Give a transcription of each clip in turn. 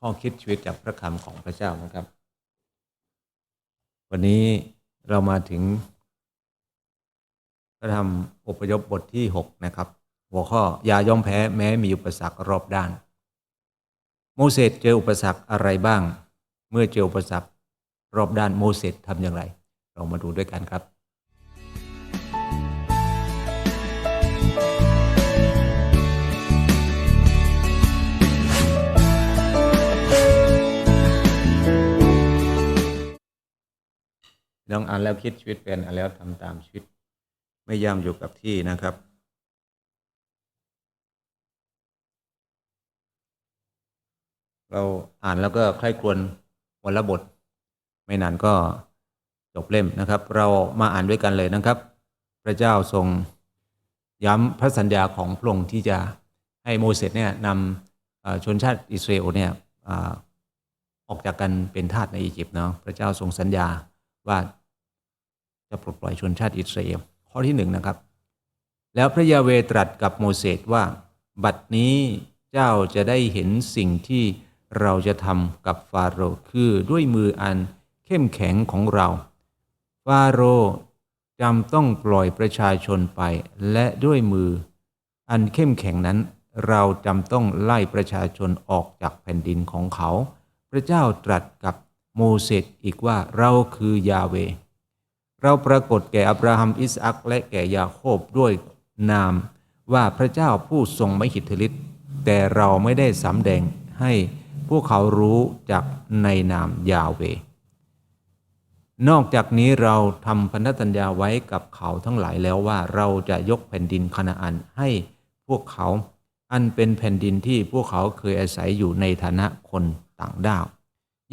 ข้อคิดชีวิตจากพระคำของพระเจ้านะครับ วันนี้เรามาถึง พระธรรมอพยพบทที่ 6 นะครับ หัวข้ออย่ายอมแพ้แม้มีอุปสรรครอบด้าน โมเสสเจออุปสรรคอะไรบ้าง เมื่อเจออุปสรรครอบด้านโมเสสทำอย่างไร เรามาดูด้วยกันครับ ลองอ่านแล้วคิดชีวิตเป็นอ่านแล้วทำตามชีวิต ไม่ย่ำอยู่กับที่นะครับ เราอ่านแล้วก็ใคร่ครวญวันละบท ไม่นานก็จบเล่มนะครับ เรามาอ่านด้วยกันเลยนะครับ พระเจ้าทรงย้ำพระสัญญาของพระองค์ที่จะให้โมเสสเนี่ยนำชนชาติอิสราเอลเนี่ยออกจากกันเป็นทาสในอียิปต์เนาะพระเจ้าทรงสัญญาว่า จะปลดปล่อยชนชาติอิสราเอลข้อที่หนึ่งนะครับ แล้วพระยาเวตรัสกับโมเสสว่า บัดนี้เจ้าจะได้เห็นสิ่งที่เราจะทำกับฟาโรห์คือด้วยมืออันเข้มแข็งของเรา ฟาโรห์จำต้องปล่อยประชาชนไป และด้วยมือ อันเข้มแข็งนั้น เราจำต้องไล่ประชาชนออกจากแผ่นดินของเขา พระเจ้าตรัสกับโมเสสอีกว่าเราคือยาเว เราปรากฏแก่อับราฮัมอิสอัคและแก่ยาโคบด้วยนามว่าพระเจ้าผู้ทรงมหิทธิฤทธิ์แต่เราไม่ได้สำแดงให้พวกเขารู้จากในนามยาเวนอกจากนี้เราทำพันธสัญญาไว้กับเขาทั้งหลายแล้วว่าเราจะยกแผ่นดินคานาอันให้พวกเขาอันเป็นแผ่นดินที่พวกเขาเคยอาศัยอยู่ในฐานะคนต่างด้าว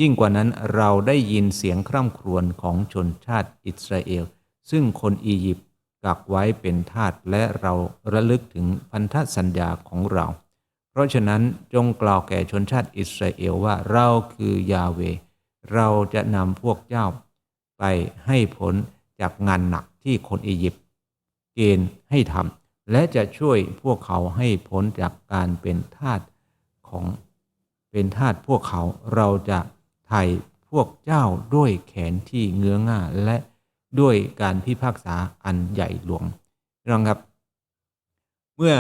ยิ่งกว่านั้นเราได้ยินเสียงคร่ำครวญของชนชาติอิสราเอล ซึ่งคนอียิปต์กักไว้เป็นทาสและเราระลึกถึงพันธสัญญาของเรา เพราะฉะนั้นจงกล่าวแก่ชนชาติอิสราเอลว่าเราคือยาเว เราจะนำพวกเจ้า ไปให้ผลจากงานหนักที่คนอียิปต์เกณฑ์ให้ทำและจะช่วยพวกเขาให้พ้นจากการเป็นทาสของเป็นทาสพวกเขาเราจะ ไถ่พวกเจ้าด้วยแขนที่เงื้อง่าและด้วยการพิพากษาอันใหญ่หลวงน้องครับ เมื่อ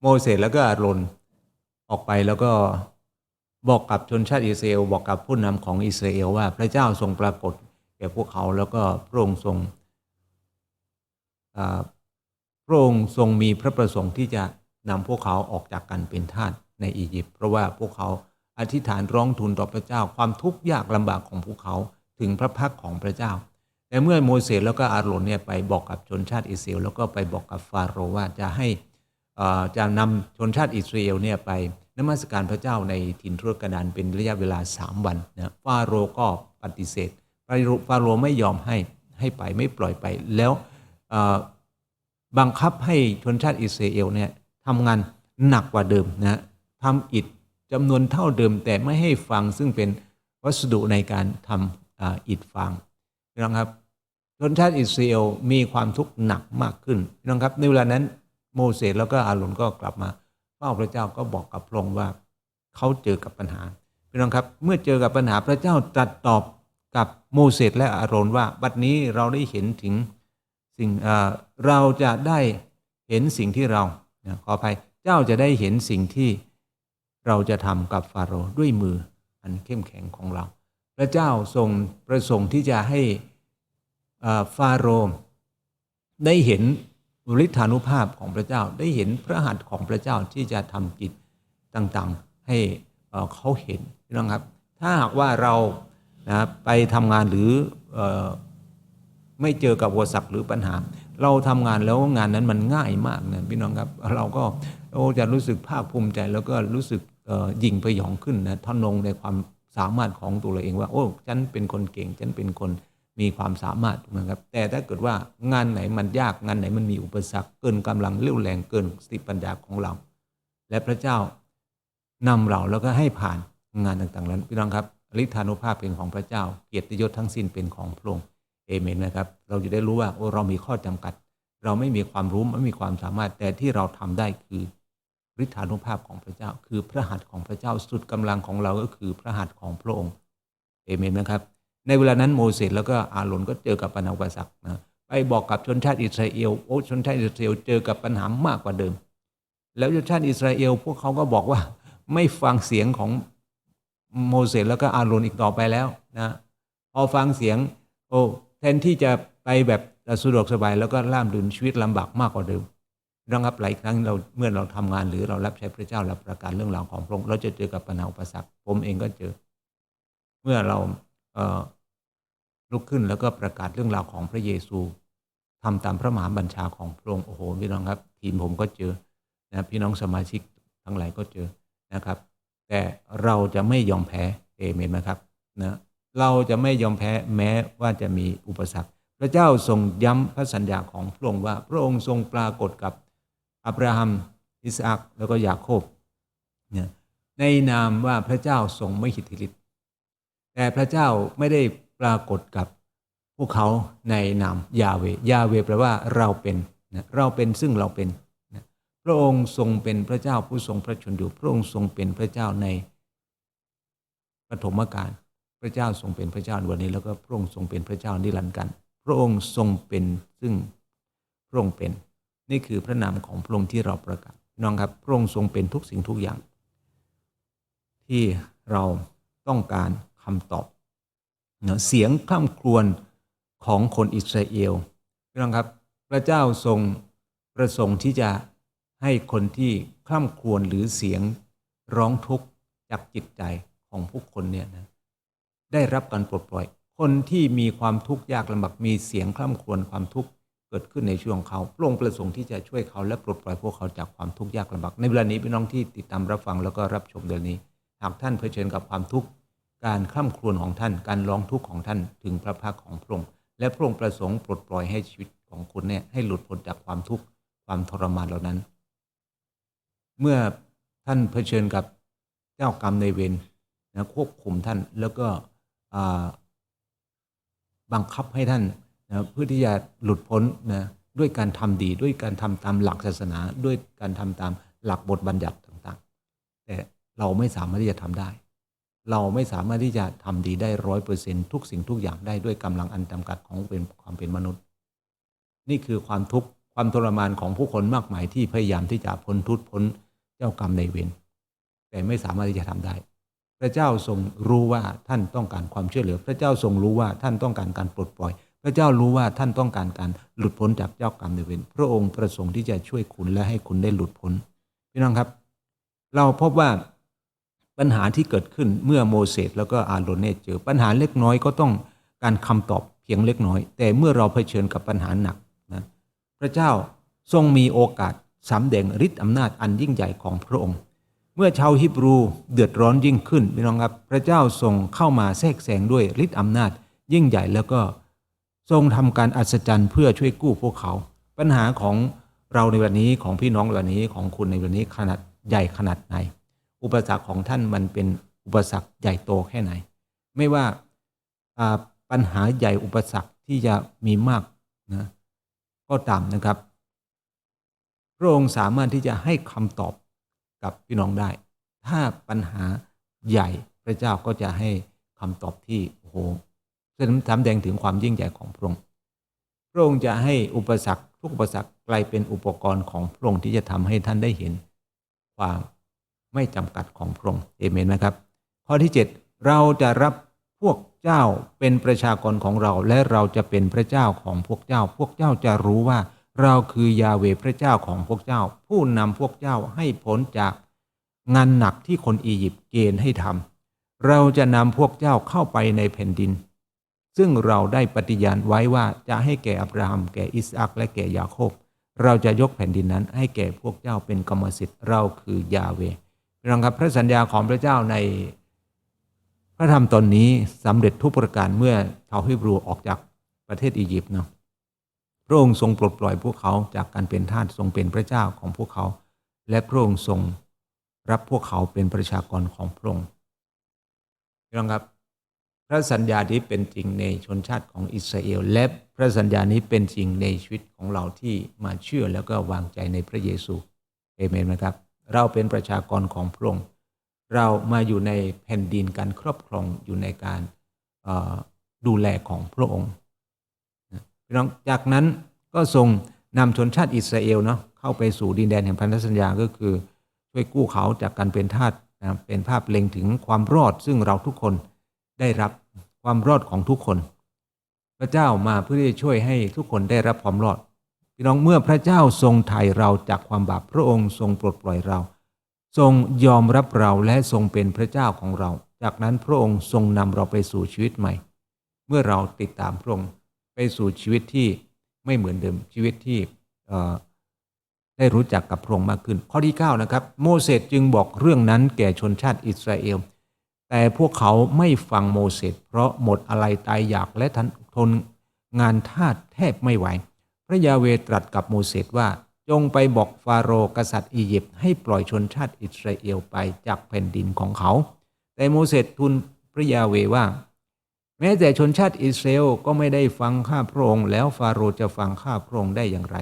โมเสสแล้วก็อาโรนออกไปแล้วก็บอกกับชนชาติอิสราเอลบอกกับผู้นำของอิสราเอลว่าพระเจ้าทรงปรากฏแก่พวกเขาแล้วก็พระองค์ทรงพระองค์ทรงมีพระประสงค์ที่จะนำพวกเขาออกจากกันเป็นทาสในอียิปต์เพราะว่าพวกเขา อธิษฐานร้องทูลต่อพระเจ้า ความทุกข์ยากลำบากของพวกเขาถึงพระพักของพระเจ้าแต่เมื่อโมเสสแล้วก็อาโรนเนี่ยไปบอกกับชนชาติอิสราเอลแล้วก็ไปบอกกับฟาโรห์ว่าจะให้อ่อจะนำชนชาติอิสราเอลเนี่ยไปนมัสการพระเจ้าในถิ่นทุรกันดารเป็นระยะเวลา 3 วันนะฟาโรห์ก็ปฏิเสธฟาโรห์ฟาโรไม่ยอมให้ให้ไปไม่ปล่อยไป แล้วบังคับให้ชนชาติอิสราเอลเนี่ยทำงานหนักกว่าเดิมนะทำอิฐ จำนวนเท่าเดิมแต่ไม่ให้ฟังซึ่งเป็นวัสดุในการทำอ่าอิฐฟางน้องครับชนชาติอิสราเอลมีความทุกข์หนักมากขึ้นน้องครับ ในเวลานั้นโมเสสแล้วก็อาโรนก็กลับมาเฝ้าพระเจ้าก็บอกกับพระองค์ว่าเขาเจอกับปัญหาพี่น้องครับ เมื่อเจอกับปัญหาพระเจ้าตรัสตอบกับโมเสสและอาโรนว่า บัดนี้เราได้เห็นถึงสิ่งเราจะได้เห็นสิ่งที่เราขออภัยเจ้าจะได้เห็นสิ่งที่ เราจะทำกับฟาโรห์ด้วยมืออันเข้มแข็งของเรา พระเจ้าทรงประสงค์ที่จะให้ฟาโรห์ได้เห็นฤทธานุภาพของพระเจ้าได้เห็นพระหัตถ์ของพระเจ้าที่จะทำกิจต่างๆ ให้เขาเห็นพี่น้องครับ ถ้าหากว่าเรานะไปทำงานหรือไม่เจอกับอุปสรรคหรือปัญหา เราทำงานแล้วงานนั้นมันง่ายมากนะพี่น้องครับ เราก็โอ้จะรู้สึกภาคภูมิใจแล้วก็รู้สึก ยิ่งไปยองขึ้นนะท่านลงในความสามารถของตัวเราเองว่า โอ้ฉันเป็นคนเก่ง ฉันเป็นคนมีความสามารถนะครับ แต่ถ้าเกิดว่างานไหนมันยากงานไหนมันมีอุปสรรคเกินกำลังเรี่ยวแรงเกินสติปัญญาของเรา และพระเจ้านำเราแล้วก็ให้ผ่านงานต่างๆนั้นพี่น้องครับฤทธานุภาพเป็นของพระเจ้า เกียรติยศทั้งสิ้นเป็นของพระองค์เอเมนนะครับ เราจะได้รู้ว่าโอ้เรามีข้อจำกัด เราไม่มีความรู้ไม่มีความสามารถแต่ที่เราทำได้คือ ฤทธานุภาพของพระเจ้า คือพระหัตถ์ของพระเจ้าสุดกำลังของเราก็คือพระหัตถ์ของพระองค์เอเมนไหมครับ ในเวลานั้นโมเสสแล้วก็อาโรนก็เจอกับปัญหาอุปสรรคนะไปบอกกับชนชาติอิสราเอลโอ้ชนชาติอิสราเอลเจอกับปัญหามากกว่าเดิม แล้วชนชาติอิสราเอลพวกเขาก็บอกว่าไม่ฟังเสียงของโมเสสแล้วก็อาโรนอีกต่อไปแล้วนะพอฟังเสียงโอ้แทนที่จะไปแบบสะดวกสบายแล้วก็ล่ามลืนชีวิตลำบากมากกว่าเดิม นะครับหลายครั้งเราเมื่อเราทำงานหรือเรารับใช้พระเจ้ารับประกาศเรื่องราวของพระองค์เราจะเจอกับปัญหาอุปสรรคผมเองก็เจอ เมื่อเราเลุกขึ้นแล้วก็ประกาศเรื่องราวของพระเยซูทำตามพระมหาบัญชาของพระองค์โอ้โหพี่น้องครับทีมผมก็เจอนะพี่น้องสมาชิกทั้งหลายก็เจอนะครับ แต่เราจะไม่ยอมแพ้เอเมนไหมครับนะเราจะไม่ยอมแพ้แม้ว่าจะมีอุปสรรค พระเจ้าทรงย้ำพระสัญญาของพระองค์ว่า พระองค์ทรงปรากฏกับ อับราฮัม อิสอักแล้วก็ยาโคบเนี่ยในนามว่าพระเจ้าทรงไม่หิทธิฤทธิ์แต่พระเจ้าไม่ได้ปรากฏกับพวกเขาในนามยาเวยาเวแปลว่าเราเป็นนะเราเป็นซึ่งเราเป็นนะพระองค์ทรงเป็นพระเจ้าผู้ทรงพระชนอยู่พระองค์ทรงเป็นพระเจ้าในปฐมกาลพระเจ้าทรงเป็นพระเจ้าในวันนี้แล้วก็พระองค์ทรงเป็นพระเจ้านิรันดร์กัน พระองค์ทรงเป็นซึ่งพระองค์เป็น นี่คือพระนามของพระองค์ที่เราประกาศน้องครับพระองค์ทรงเป็นทุกสิ่งทุกอย่าง ที่เราต้องการคำตอบเนอะเสียงคร่ำครวญของคนอิสราเอลน้องครับ พระเจ้าทรงประสงค์ที่จะให้คนที่คร่ำครวญหรือเสียงร้องทุกข์จากจิตใจของผู้คนเนี่ยนะได้รับการปลดปล่อย คนที่มีความทุกข์ยากลำบากมีเสียงคร่ำครวญความทุกข์ เกิดขึ้นในช่วงเขาพระองค์ประสงค์ที่จะช่วยเขาและปลดปล่อยพวกเขาจากความทุกข์ยากลำบากในเวลานี้พี่น้องที่ติดตามรับฟังแล้วก็รับชมเดือนนี้ หากท่านเผชิญกับความทุกข์การคร่ำครวญของท่าน การร้องทุกข์ของท่านถึงพระพักของพระองค์และพระองค์ประสงค์ปลดปล่อยให้ชีวิตของคุณเนี่ยให้หลุดพ้นจากความทุกข์ความทรมานเหล่านั้น เมื่อท่านเผชิญกับเจ้ากรรมในเวรนะควบคุมท่านแล้วก็บังคับให้ท่าน นะเพื่อที่จะหลุดพ้นนะด้วยการทำดีด้วยการทำตามหลักศาสนา ด้วยการทำตามหลักบทบัญญัติต่างๆ แต่เราไม่สามารถที่จะทำได้ เราไม่สามารถที่จะทำดีได้ร้อยเปอร์เซ็นทุกสิ่งทุกอย่างได้ด้วยกำลังอันจำกัดของเป็นความเป็นมนุษย์ นี่คือความทุกข์ความทรมานของผู้คนมากมายที่พยายามที่จะพ้นทุกข์พ้นเจ้ากรรมในเวรแต่ไม่สามารถที่จะทำได้ พระเจ้าทรงรู้ว่าท่านต้องการความช่วยเหลือ พระเจ้าทรงรู้ว่าท่านต้องการการปลดปล่อย พระเจ้ารู้ว่าท่านต้องการการหลุดพ้นจากเจ้ากรรมในายเวรพระองค์ประสงค์ที่จะช่วยคุณและให้คุณได้หลุดพ้นพี่น้องครับ เราพบว่าปัญหาที่เกิดขึ้นเมื่อโมเสสแล้วก็อาโรนเนตเจอปัญหาเล็กน้อยก็ต้องการคำตอบเพียงเล็กน้อย แต่เมื่อเราเผชิญกับปัญหาหนักนะพระเจ้าทรงมีโอกาสสำแดงฤทธิ์อำนาจอันยิ่งใหญ่ของพระองค์ เมื่อชาวฮิบรูเดือดร้อนยิ่งขึ้นพี่น้องครับ พระเจ้าทรงเข้ามาแทรกแซงด้วยฤทธิ์อำนาจยิ่งใหญ่แล้วก็ ทรงทำการอัศจรรย์เพื่อช่วยกู้พวกเขา ปัญหาของเราในวันนี้ของพี่น้องในวันนี้ของคุณในวันนี้ขนาดใหญ่ขนาดไหน อุปสรรคของท่านมันเป็นอุปสรรคใหญ่โตแค่ไหน ไม่ว่าปัญหาใหญ่อุปสรรคที่จะมีมากนะก็ตามนะครับพระองค์สามารถที่จะให้คำตอบกับพี่น้องได้ ถ้าปัญหาใหญ่พระเจ้าก็จะให้คำตอบที่โอ้โห แสดงถึงความยิ่งใหญ่ของพระองค์พระองค์จะให้อุปสรรคทุกอุปสรรคกลายเป็นอุปกรณ์ของพระองค์ที่จะทำให้ท่านได้เห็น ความไม่จำกัดของพระองค์เอเมนไหมครับ ข้อที่ 7 เราจะรับพวกเจ้าเป็นประชากรของเรา และเราจะเป็นพระเจ้าของพวกเจ้า พวกเจ้าจะรู้ว่า เราคือยาเวพระเจ้าของพวกเจ้า ผู้นำพวกเจ้าให้พ้นจากงานหนักที่คนอียิปต์เกณฑ์ให้ทำเราจะนำพวกเจ้าเข้าไปในแผ่นดิน ซึ่งเราได้ปฏิญาณไว้ว่าจะให้แก่อับราฮัมแก่อิสอักและแก่ยาโคบ เราจะยกแผ่นดินนั้นให้แก่พวกเจ้าเป็นกรรมสิทธิ์เราคือยาเวพี่น้องครับพระสัญญาของพระเจ้าในพระธรรมตอนนี้สำเร็จทุกประการเมื่อชาวฮิบรูออกจากประเทศอียิปต์เนาะพระองค์ทรงปลดปล่อยพวกเขาจากการเป็นทาสทรงเป็นพระเจ้าของพวกเขา และพระองค์ทรงรับพวกเขาเป็นประชากรของพระองค์พี่น้องครับ พระสัญญานี้เป็นจริงในชนชาติของอิสราเอล และพระสัญญานี้เป็นจริงในชีวิตของเราที่มาเชื่อแล้วก็วางใจในพระเยซูเอเมนไหมครับ เราเป็นประชากรของพระองค์เรามาอยู่ในแผ่นดินการครอบครองอยู่ในการดูแลของพระองค์นะพี่น้องจากนั้นก็ทรงนำชนชาติอิสราเอลเนาะเข้าไปสู่ดินแดนแห่งพันธสัญญาก็คือช่วยกู้เขาจากการเป็นทาสนะเป็นภาพเล็งถึงความรอดซึ่งเราทุกคน ได้รับความรอดของทุกคน พระเจ้ามาเพื่อที่จะช่วยให้ทุกคนได้รับความรอดพี่น้องเมื่อพระเจ้าทรงไถ่เราจากความบาปพระองค์ทรงปลดปล่อยเรา ทรงยอมรับเราและทรงเป็นพระเจ้าของเรา จากนั้นพระองค์ทรงนำเราไปสู่ชีวิตใหม่ เมื่อเราติดตามพระองค์ไปสู่ชีวิตที่ไม่เหมือนเดิมชีวิตที่ได้รู้จักกับพระองค์มากขึ้น ข้อที่ 9 นะครับ โมเสสจึงบอกเรื่องนั้นแก่ชนชาติอิสราเอล แต่พวกเขาไม่ฟังโมเสสเพราะหมดอะไรตายอยากและทนทนงานทาสแทบไม่ไหว พระยาเวตรัสกับโมเสสว่า จงไปบอกฟาโรห์กษัตริย์อียิปต์ให้ปล่อยชนชาติอิสราเอลไปจากแผ่นดินของเขา แต่โมเสสทูลพระยาเวว่า แม้แต่ชนชาติอิสราเอลก็ไม่ได้ฟังข้าพระองค์แล้วฟาโรห์จะฟังข้าพระองค์ได้อย่างไร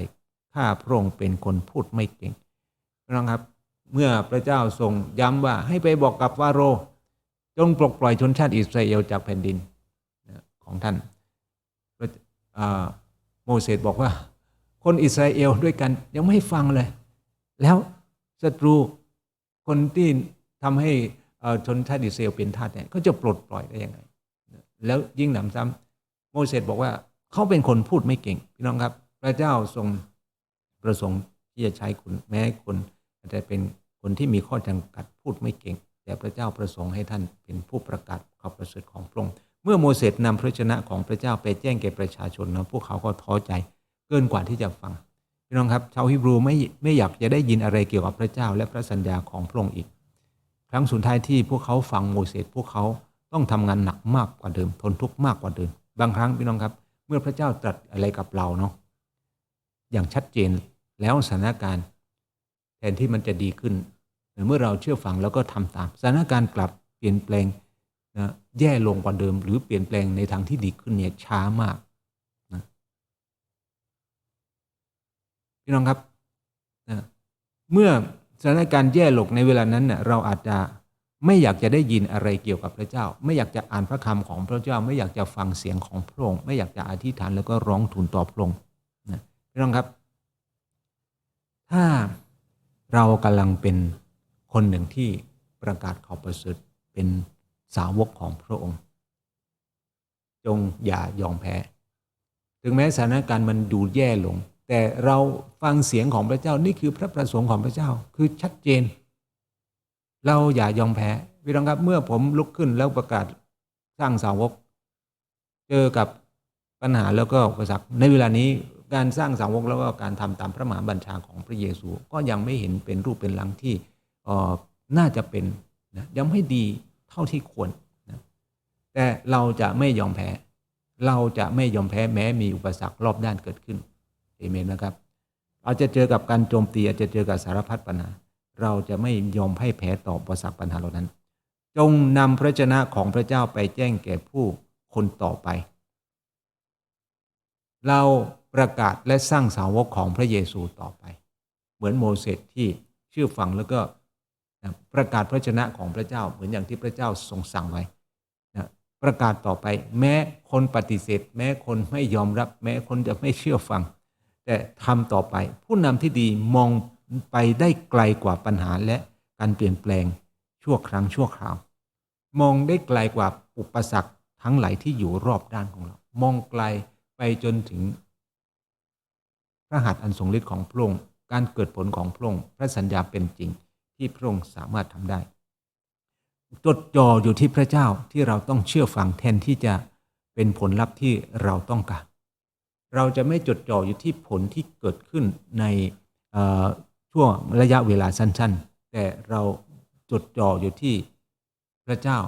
ข้าพระองค์เป็นคนพูดไม่เก่งนะครับ เมื่อพระเจ้าทรงย้ำว่าให้ไปบอกกับฟาโรห์ จงปลดปล่อยชนชาติอิสราเอลจากแผ่นดินของท่านโมเสสบอกว่า คนอิสราเอลด้วยกันยังไม่ฟังเลย แล้วศัตรูคนที่ทำให้ชนชาติอิสราเอลเป็นทาสเนี่ยก็จะปลดปล่อยได้ยังไง แล้วยิ่งหนำซ้ำโมเสสบอกว่าเขาเป็นคนพูดไม่เก่งพี่น้องครับ พระเจ้าทรงประสงค์ที่จะใช้คุณแม้คนอาจจะเป็นคนที่มีข้อจำกัดพูดไม่เก่ง แต่พระเจ้าประสงค์ให้ท่านเป็นผู้ประกาศข่าวประเสริฐของพระองค์เมื่อโมเสสนำพระชนะของพระเจ้าไปแจ้งแก่ประชาชนนะพวกเขาก็ท้อใจเกินกว่าที่จะฟังพี่น้องครับชาวฮิบรูไม่ไม่อยากจะได้ยินอะไรเกี่ยวกับพระเจ้าและพระสัญญาของพระองค์อีก ครั้งสุดท้ายที่พวกเขาฟังโมเสสพวกเขาต้องทำงานหนักมากกว่าเดิม ทนทุกข์มากกว่าเดิม บางครั้งพี่น้องครับ เมื่อพระเจ้าตรัสอะไรกับเราเนาะอย่างชัดเจนแล้วสถานการณ์ แทนที่มันจะดีขึ้น เมื่อเราเชื่อฟังแล้วก็ทำตาม สถานการณ์กลับเปลี่ยนแปลงนะแย่ลงกว่าเดิม หรือเปลี่ยนแปลงในทางที่ดีขึ้นเนี่ยช้ามากนะพี่น้องครับนะเมื่อสถานการณ์แย่ลงในเวลานั้นเน่ยเราอาจจะไม่อยากจะได้ยินอะไรเกี่ยวกับพระเจ้า ไม่อยากจะอ่านพระคำของพระเจ้า ไม่อยากจะฟังเสียงของพระองค์ไม่อยากจะอธิษฐานแล้วก็ร้องทูลต่อพระองค์นะพี่น้องครับ ถ้าเรากำลังเป็น คนหนึ่งที่ประกาศข่าวประเสริฐเป็นสาวกของพระองค์ จงอย่ายอมแพ้ ถึงแม้สถานการณ์มันดูแย่ลง แต่เราฟังเสียงของพระเจ้านี่คือพระประสงค์ของพระเจ้าคือชัดเจน เราอย่ายอมแพ้พี่น้องครับเมื่อผมลุกขึ้นแล้วประกาศสร้างสาวก เจอกับปัญหาแล้วก็อุปสรรคในเวลานี้การสร้างสาวกแล้วก็การทำตามพระมหาบัญชาของพระเยซูก็ยังไม่เห็นเป็นรูปเป็นลังที่ น่าจะเป็นนะยังไม่ดีเท่าที่ควรนะแต่เราจะไม่ยอมแพ้ เราจะไม่ยอมแพ้แม้มีอุปสรรครอบด้านเกิดขึ้นเอเมนนะครับอาจจะเจอกับการโจมตีอาจจะเจอกับสารพัดปัญหา เราจะไม่ยอมให้แพ้ต่ออุปสรรคปัญหาเหล่านั้น จงนำพระชนะของพระเจ้าไปแจ้งแก่ผู้คนต่อไป เราประกาศและสร้างสาวกของพระเยซูต่อไป เหมือนโมเสสที่เชื่อฟังแล้วก็ ประกาศพระชนะของพระเจ้าเหมือนอย่างที่พระเจ้าทรงสั่งไว้นะประกาศต่อไป แม้คนปฏิเสธ แม้คนไม่ยอมรับ แม้คนจะไม่เชื่อฟัง แต่ทำต่อไป ผู้นำที่ดีมองไปได้ไกลกว่าปัญหาและการเปลี่ยนแปลงชั่วครั้งชั่วคราว มองได้ไกลกว่าอุปสรรคทั้งหลายที่อยู่รอบด้านของเรา มองไกลไปจนถึงพระหัตถ์อันทรงฤทธิ์ของพระองค์การเกิดผลของพระองค์พระสัญญาเป็นจริง ที่พระองค์สามารถทำได้จดจ่ออยู่ที่พระเจ้าที่เราต้องเชื่อฟังแทนที่จะเป็นผลลัพธ์ที่เราต้องการ เราจะไม่จดจ่ออยู่ที่ผลที่เกิดขึ้นในช่วงระยะเวลาสั้น ๆ แต่เราจดจ่ออยู่ที่พระเจ้า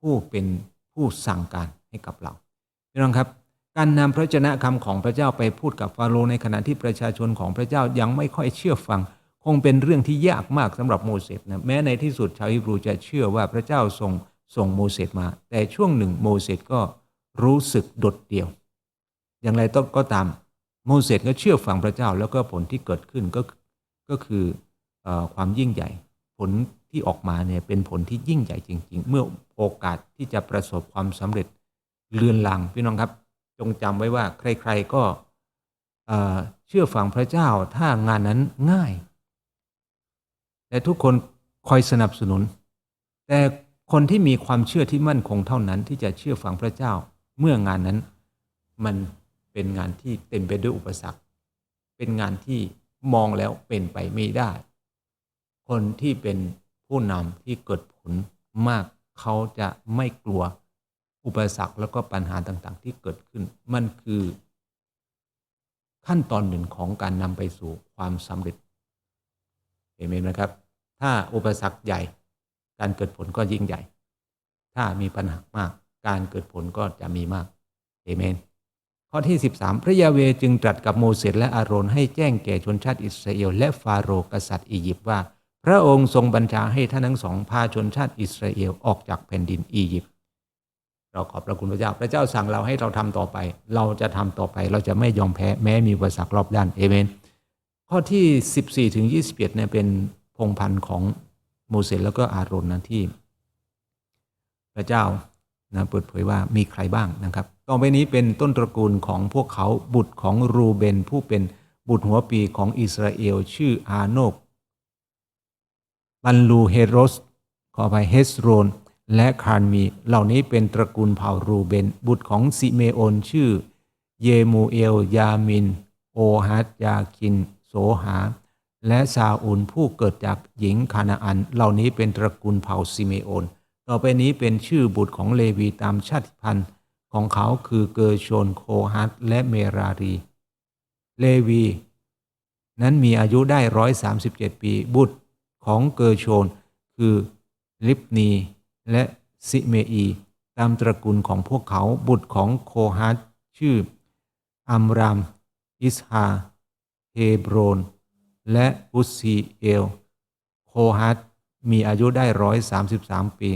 ผู้เป็นผู้สั่งการให้กับเราพี่น้องครับการนำพระชนะคำของพระเจ้าไปพูดกับฟาโรห์ในขณะที่ประชาชนของพระเจ้ายังไม่ค่อยเชื่อฟัง งเป็นเรื่องที่ยากมากสำหรับโมเสสนะแม้ในที่สุดชาวฮิบรูจะเชื่อว่าพระเจ้าทรงส่งโมเสสมา แต่ช่วงหนึ่งโมเสสก็รู้สึกโดดเดี่ยว อย่างไรต้องก็ตามโมเสสก็เชื่อฟังพระเจ้าแล้วก็ผลที่เกิดขึ้นก็ก็คืออความยิ่งใหญ่ ผลที่ออกมาเนี่ยเป็นผลที่ยิ่งใหญ่จริง ๆ เมื่อโอกาสที่จะประสบความสำเร็จเลือนลางพี่น้องครับ จงจำไว้ว่าใคร ๆก็เอ่อเชื่อฟังพระเจ้าถ้างานนั้นง่าย และทุกคนคอยสนับสนุน แต่คนที่มีความเชื่อที่มั่นคงเท่านั้นที่จะเชื่อฟังพระเจ้า เมื่องานนั้นมันเป็นงานที่เต็มไปด้วยอุปสรรค เป็นงานที่มองแล้วเป็นไปไม่ได้ คนที่เป็นผู้นำที่เกิดผลมากเขาจะไม่กลัวอุปสรรคแล้วก็ปัญหาต่างๆ ที่เกิดขึ้น มันคือ ขั้นตอนหนึ่งของการนำไปสู่ความสำเร็จ เอเมนนะครับ ถ้าอุปสรรคใหญ่ การเกิดผลก็ยิ่งใหญ่ ถ้ามีปัญหามาก การเกิดผลก็จะมีมากเอเมน ข้อที่ 13 พระยาเวจึงตรัสกับโมเสสและอาโรนให้แจ้งแก่ชนชาติอิสราเอลและฟาโรห์กษัตริย์อียิปต์ว่า พระองค์ทรงบัญชาให้ท่านทั้งสองพาชนชาติอิสราเอลออกจากแผ่นดินอียิปต์เราขอบพระคุณพระเจ้า พระเจ้าสั่งเราให้เราทำต่อไป เราจะทำต่อไป เราจะไม่ยอมแพ้แม้มีอุปสรรครอบด้านเอเมน ข้อที่ 14 ถึง 21เนี่ยเป็นพงพันธ์ของโมเสสแล้วก็อาโรนนะที่ พระเจ้านะเปิดเผยว่ามีใครบ้างนะครับต่อไปนี้เป็นต้นตระกูลของพวกเขาบุตรของรูเบน ผู้เป็นบุตรหัวปีของอิสราเอล ชื่ออาโนกบันลูเฮโรส ขอไปเฮสโรน และคารมี เหล่านี้เป็นตระกูลเผ่ารูเบน บุตรของซิเมโอน ชื่อ เยมูเอล ยามิน โอฮัดยาคิน โสหา และซาอุลผู้เกิดจากหญิงคานาอัน เหล่านี้เป็นตระกูลเผ่าซิเมโอน ต่อไปนี้เป็นชื่อบุตรของเลวีตามชาติพันธุ์ของเขาคือเกอร์โชนโคฮัตและเมรารี เลวี นั้นมีอายุได้ร้อยสาสิบเจ็ดปี บุตรของเกอร์โชนคือลิปนีและซิเมอี ตามตระกูลของพวกเขาบุตรของโคฮัตชื่ออัมราม อิสฮา เฮบรอนและอุสซีเอล โคฮัตมีอายุได้ร้อยสามสิบสามปี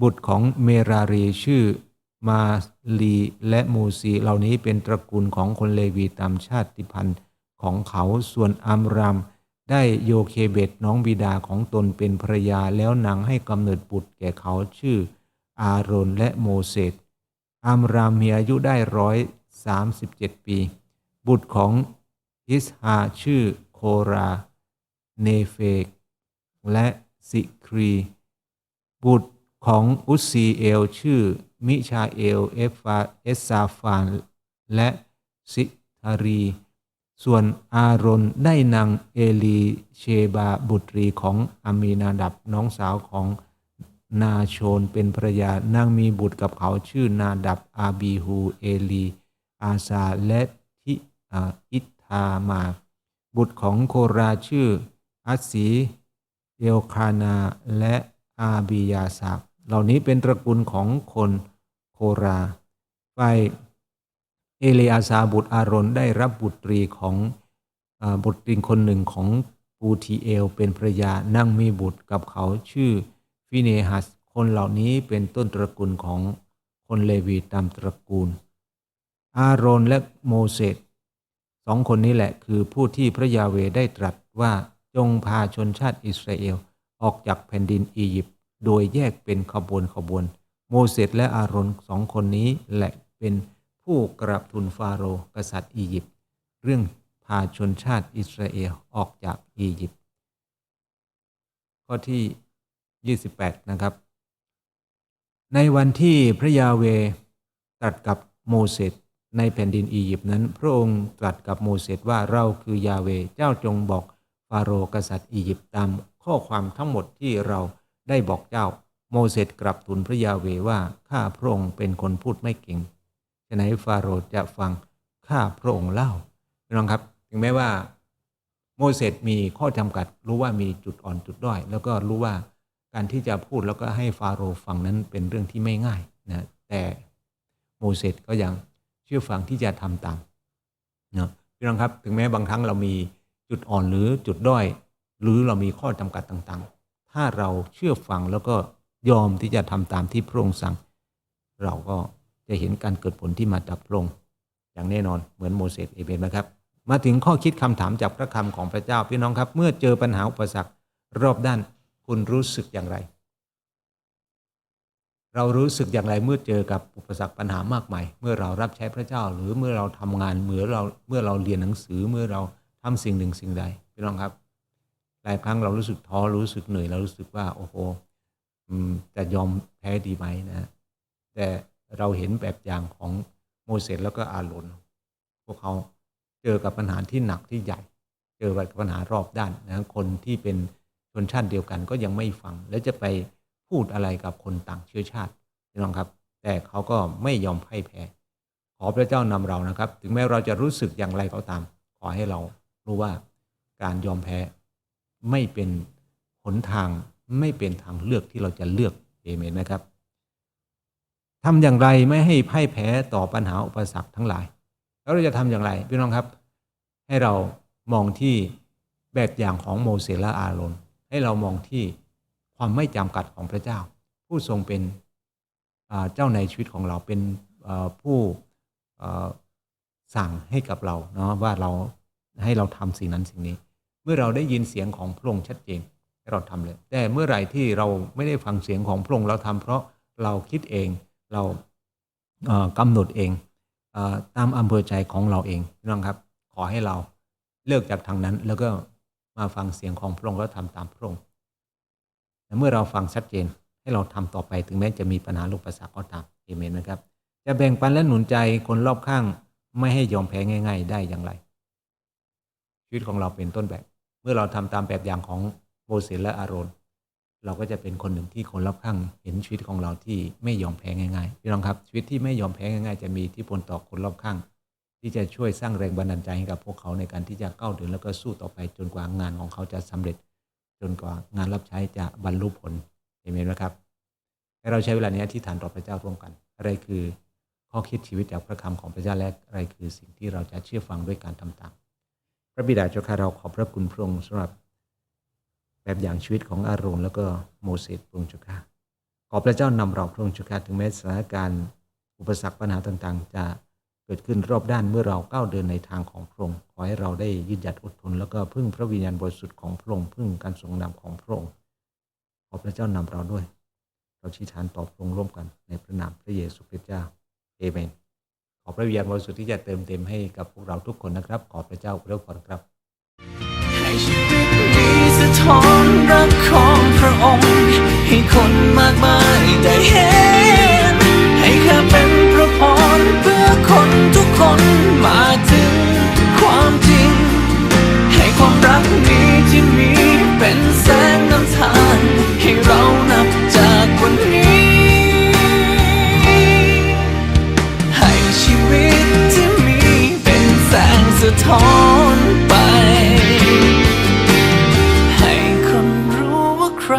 บุตรของเมรารีชื่อมาลีและมูซีเหล่านี้เป็นตระกูลของคนเลวีตามชาติพันธุ์ของเขาส่วนอัมรามได้โยเคเบตน้องบิดาของตนเป็นภรรยาแล้วนางให้กำเนิดบุตรแก่เขาชื่อ อาโรนและโมเสสอัมรามมีอายุได้ร้อยสามสิบเจ็ดปี บุตรของ อิสฮาชื่อโครา เนเฟก และสิครี บุตรของอุซีเอลชื่อ มิชาเอล เอฟฟาเอสซาฟาน และซิทารี ส่วนอารอนได้นางเอลีเชบาบุตรีของอามีนาดับน้องสาวของนาโชนเป็นภรรยานางมีบุตรกับเขาชื่อนาดับอาบีฮูเอลี อาซาและทิอ่าอิทธามาบุตรของโคราชื่อ อัสสีเอลคานาและอาบิยาศักเหล่านี้เป็นตระกูลของคนโคราฝ่ายเอเลอาซาบุตรอารอนได้รับบุตรีของอบุตรีคนหนึ่งของปูทีเอล เป็นภรยานั่งมีบุตรกับเขาชื่อฟิเนฮัส คนเหล่านี้เป็นต้นตระกูลของคนเลวีตามตระกูล อาโรนและโมเสส สองคนนี้แหละคือผู้ที่พระยาเวได้ตรัสว่าจงพาชนชาติอิสราเอลออกจากแผ่นดินอียิปต์โดยแยกเป็นขบวนขบวน โมเสสและอาโรนสองคนนี้แหละเป็นผู้กราบทูลฟาโรห์กษัตริย์อียิปต์เรื่องพาชนชาติอิสราเอลออกจากอียิปต์ข้อที่ 28 นะครับ ในวันที่พระยาเวตรัสกับโมเสส ในแผ่นดินอียิปต์นั้น พระองค์ตรัสกับโมเสสว่าเราคือยาเวเจ้าจงบอกฟาโรห์กษัตริย์อียิปต์ตามข้อความทั้งหมดที่เราได้บอกเจ้า โมเสสกลับทูลพระยาเวว่าข้าพระองค์เป็นคนพูดไม่เก่งฉะไหนฟาโรห์จะฟังข้าพระองค์เล่าพี่น้องครับ ถึงแม้ว่า โมเสสมีข้อจำกัดรู้ว่ามีจุดอ่อนจุดด้อย แล้วก็รู้ว่าการที่จะพูดแล้วก็ให้ฟาโรห์ฟังนั้นเป็นเรื่องที่ไม่ง่ายนะแต่โมเสสก็ยัง ชื่อฟังที่จะทำตามเนาะพี่น้องครับถึงแม้บางครั้งเรามีจุดอ่อนหรือจุดด้อย หรือเรามีข้อจำกัดต่างๆ ถ้าเราเชื่อฟังแล้วก็ยอมที่จะทำตามที่พระองค์สั่ง เราก็จะเห็นการเกิดผลที่มาจากพระองค์อย่างแน่นอนเหมือนโมเสสเอเบนนะครับ มาถึงข้อคิดคำถามจากพระคำของพระเจ้าพี่น้องครับ เมื่อเจอปัญหาอุปสรรครอบด้านคุณรู้สึกอย่างไร เรารู้สึกอย่างไรเมื่อเจอกับอุปสรรคปัญหามากมาย เมื่อเรารับใช้พระเจ้า หรือเมื่อเราทำงานเมื่อเราเมื่อเราเรียนหนังสือเมื่อเราทำสิ่งหนึ่งสิ่งใดพี่น้องครับหลายครั้งเรารู้สึกท้อรู้สึกเหนื่อยเรารู้สึกว่าโอ้โหจะยอมแพ้ดีไหมนะแต่เราเห็นแบบอย่างของโมเสสแล้วก็อาโรนพวกเขาเจอกับปัญหาที่หนักที่ใหญ่ เจอกับปัญหารอบด้านนะคนที่เป็นชนชาติเดียวกันก็ยังไม่ฟัง แล้วจะไป พูดอะไรกับคนต่างเชื้อชาติพี่น้องครับ แต่เขาก็ไม่ยอมพ่ายแพ้ ขอพระเจ้านำเรานะครับ ถึงแม้เราจะรู้สึกอย่างไรก็ตาม ขอให้เรารู้ว่าการยอมแพ้ไม่เป็นหนทางไม่เป็นทางเลือกที่เราจะเลือกเอเมนนะครับทำอย่างไรไม่ให้พ่ายแพ้ต่อปัญหาอุปสรรคทั้งหลาย แล้วเราจะทำอย่างไรพี่น้องครับ ให้เรามองที่แบบอย่างของโมเสสและอาโรนให้เรามองที่ ความไม่จำกัดของพระเจ้า ผู้ทรงเป็นเจ้าในชีวิตของเราเป็นผู้สั่งให้กับเราเนาะว่าเราให้เราทำสิ่งนั้นสิ่งนี้ เมื่อเราได้ยินเสียงของพระองค์ชัดเจนให้เราทำเลย แต่เมื่อไหร่ที่เราไม่ได้ฟังเสียงของพระองค์เราทำเพราะเราคิดเองเราเอ่อกำหนดเองตามอำเภอใจของเราเองน้องครับ ขอให้เราเลิกจากทางนั้นแล้วก็มาฟังเสียงของพระองค์แล้วทำตามพระองค์ เมื่อเราฟังชัดเจนให้เราทำต่อไปถึงแม้จะมีปัญหาลูกประสาก็ตามเอเมนนะครับ จะแบ่งปันและหนุนใจคนรอบข้างไม่ให้ยอมแพ้ง่าย ๆ ได้อย่างไร ชีวิตของเราเป็นต้นแบบ เมื่อเราทำตามแบบอย่างของโมเสสและอาโรนเราก็จะเป็นคนหนึ่งที่คนรอบข้างเห็นชีวิตของเราที่ไม่ยอมแพ้ง่ายๆพี่น้องครับ ชีวิตที่ไม่ยอมแพ้ง่าย ๆ จะมีที่พลต่อคนรอบข้าง ที่จะช่วยสร้างแรงบันดาลใจให้กับพวกเขาในการที่จะก้าวเดินแล้วก็สู้ต่อไปจนกว่างานของเขาจะสำเร็จ จนกว่างานรับใช้จะบรรลุผลเห็นไหมครับให้เราใช้เวลานี้ที่ฐานต่อพระเจ้าร่วมกัน อะไรคือข้อคิดชีวิตจากพระคำของพระเจ้าและอะไรคือสิ่งที่เราจะเชื่อฟังด้วยการทำตามพระบิดาเจ้าข้าเราขอบพระคุณพระองค์สำหรับ แบบอย่างชีวิตของอาโรนแล้วก็โมเสสพระองค์เจ้าข้าขอพระเจ้านำเราพระองค์เจ้าข้าถึงแม้สถานการณ์ อุปสรรคปัญหาต่างๆ จะ กิดขึ้นรอบด้านเมื่อเราก้าวเดินในทางของพระองค์ขอให้เราได้ยืนหยัดอดทน แล้วก็พึ่งพระวิญญาณบริสุทธิ์ของพระองค์พึ่งการทรงนำของพระองค์ขอพระเจ้านำเราด้วย เราชี้ฐานต่อพระองค์ร่วมกันในพระนามพระเยซูคริสต์เจ้าเอเมนขอพระวิญญาณบริสุทธิ์ที่จะเติมเต็มให้กับพวกเราทุกคนนะครับ ขอพระเจ้าอวยพรครับให้ชีวิตนี้สะท้อนรักของพระองค์ ให้คนมากมายได้เห็น คนมาถึงความจริง ให้ความรักนี้ที่มีเป็นแสงนำทาง ให้เรานับจากวันนี้ให้ชีวิตที่มีเป็นแสงสะท้อนไป ให้คนรู้ว่าใคร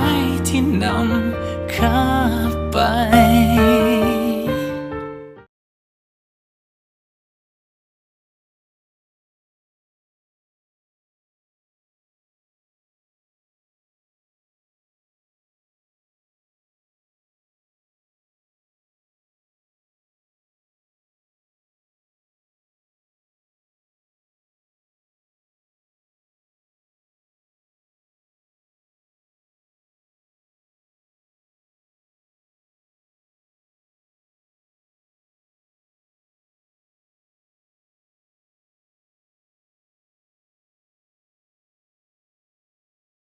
ที่นำข้าไป